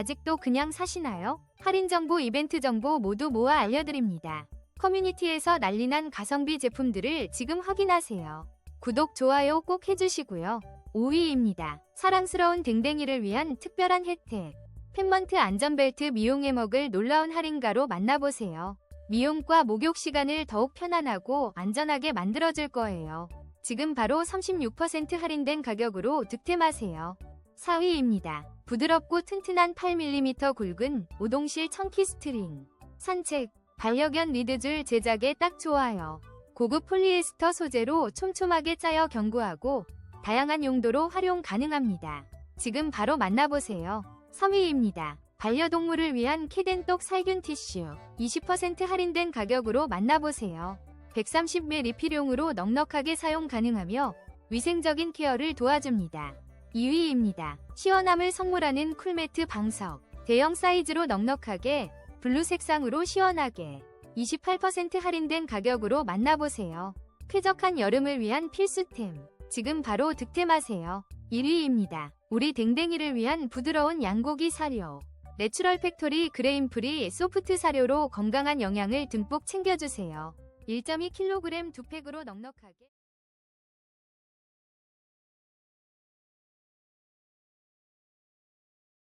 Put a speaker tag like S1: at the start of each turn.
S1: 아직도 그냥 사시나요? 할인 정보, 이벤트 정보 모두 모아 알려드립니다. 커뮤니티에서 난리난 가성비 제품들을 지금 확인하세요. 구독, 좋아요 꼭 해주시고요. 5위입니다. 사랑스러운 댕댕이를 위한 특별한 혜택. 펜먼트 안전벨트 미용에 먹을 놀라운 할인가로 만나보세요. 미용과 목욕 시간을 더욱 편안하고 안전하게 만들어줄 거예요. 지금 바로 36% 할인된 가격으로 득템하세요. 4위입니다. 부드럽고 튼튼한 8mm 굵은 오동실 청키 스트링. 산책, 반려견 리드줄 제작에 딱 좋아요. 고급 폴리에스터 소재로 촘촘하게 짜여 견고하고 다양한 용도로 활용 가능합니다. 지금 바로 만나보세요. 3위입니다. 반려동물을 위한 캐덴똑 살균 티슈 20% 할인된 가격으로 만나보세요. 130ml 리필용으로 넉넉하게 사용 가능하며 위생적인 케어를 도와줍니다. 2위입니다. 시원함을 선물하는 쿨매트 방석 대형 사이즈로 넉넉하게 블루 색상으로 시원하게 28% 할인된 가격으로 만나보세요. 쾌적한 여름을 위한 필수템 지금 바로 득템하세요. 1위입니다. 우리 댕댕이를 위한 부드러운 양고기 사료. 내추럴 팩토리 그레인 프리 소프트 사료로 건강한 영양을 듬뿍 챙겨주세요. 1.2kg 두 팩으로 넉넉하게